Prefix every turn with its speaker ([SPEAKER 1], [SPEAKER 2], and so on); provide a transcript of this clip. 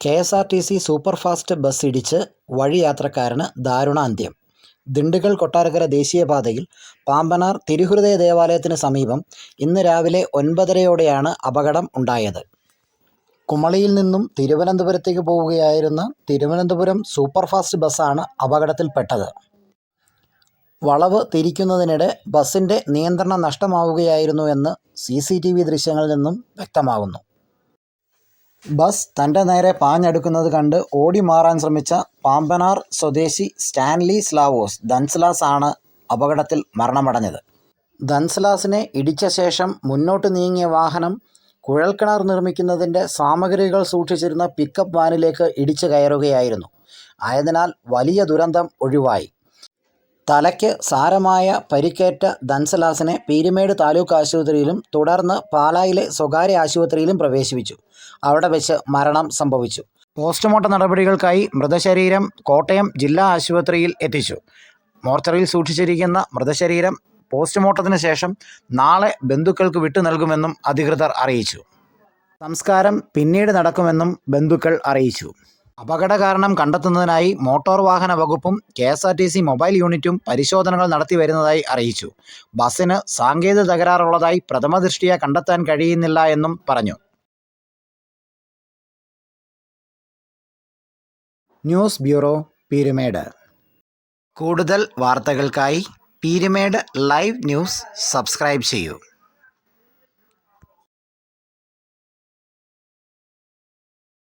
[SPEAKER 1] K S R T C superfast bus ഇടിച്ച് വഴിയാത്രക്കാരന് ദാരുണാന്ത്യം. ദിണ്ടുകൽ കൊട്ടാരക്കര ദേശീയപാതയിൽ പാമ്പനാർ തിരുഹൃദയ ദേവാലയത്തിന് സമീപം ഇന്ന് രാവിലെ ഒൻപതരയോടെയാണ് അപകടം ഉണ്ടായത്. കുമളിയിൽ നിന്നും തിരുവനന്തപുരത്തേക്ക് പോവുകയായിരുന്ന തിരുവനന്തപുരം സൂപ്പർഫാസ്റ്റ് ബസ്സാണ് അപകടത്തിൽപ്പെട്ടത്. വളവ് തിരിക്കുന്നതിനിടെ ബസ്സിന്റെ നിയന്ത്രണം നഷ്ടമാവുകയായിരുന്നു എന്ന് സി സി ടി വി ദൃശ്യങ്ങളിൽ നിന്നും വ്യക്തമാകുന്നു. ബസ് തന്റെ നേരെ പാഞ്ഞടുക്കുന്നത് കണ്ട് ഓടി മാറാൻ ശ്രമിച്ച പാമ്പനാർ സ്വദേശി സ്റ്റാൻലി സ്ലാവോസ് ദൻസ്ലാസ് ആണ് അപകടത്തിൽ മരണമടഞ്ഞത്. ദൻസ്ലാസിനെ ഇടിച്ച ശേഷം മുന്നോട്ട് നീങ്ങിയ വാഹനം കുഴൽക്കിണർ നിർമ്മിക്കുന്നതിന്റെ സാമഗ്രികൾ സൂക്ഷിച്ചിരുന്ന പിക്കപ്പ് വാനിലേക്ക് ഇടിച്ചു കയറുകയായിരുന്നു. ആയതിനാൽ വലിയ ദുരന്തം ഒഴിവായി. തലയ്ക്ക് സാരമായ പരിക്കേറ്റ ധൻസലാസിനെ പീരുമേട് താലൂക്ക് ആശുപത്രിയിലും തുടർന്ന് പാലായിലെ സ്വകാര്യ ആശുപത്രിയിലും പ്രവേശിപ്പിച്ചു. അവിടെ വെച്ച് മരണം സംഭവിച്ചു. പോസ്റ്റ്മോർട്ടം നടപടികൾക്കായി മൃതശരീരം കോട്ടയം ജില്ലാ ആശുപത്രിയിൽ എത്തിച്ചു. മോർച്ചറിയിൽ സൂക്ഷിച്ചിരിക്കുന്ന മൃതശരീരം പോസ്റ്റ്മോർട്ടത്തിന് ശേഷം നാളെ ബന്ധുക്കൾക്ക് വിട്ടു നൽകുമെന്നും അധികൃതർ അറിയിച്ചു. സംസ്കാരം പിന്നീട് നടക്കുമെന്നും ബന്ധുക്കൾ അറിയിച്ചു. അപകട കാരണം കണ്ടെത്തുന്നതിനായി മോട്ടോർ വാഹന വകുപ്പും K S R T C mobile യൂണിറ്റും പരിശോധനകൾ നടത്തി വരുന്നതായി അറിയിച്ചു. ബസ്സിന് സാങ്കേതിക തകരാറുള്ളതായി പ്രഥമ ദൃഷ്ടിയെ കണ്ടെത്താൻ കഴിയുന്നില്ല എന്നും പറഞ്ഞു. News bureau Peermade. കൂടുതൽ വാർത്തകൾക്കായി പീരുമേട് ലൈവ് ന്യൂസ് സബ്സ്ക്രൈബ് ചെയ്യൂ.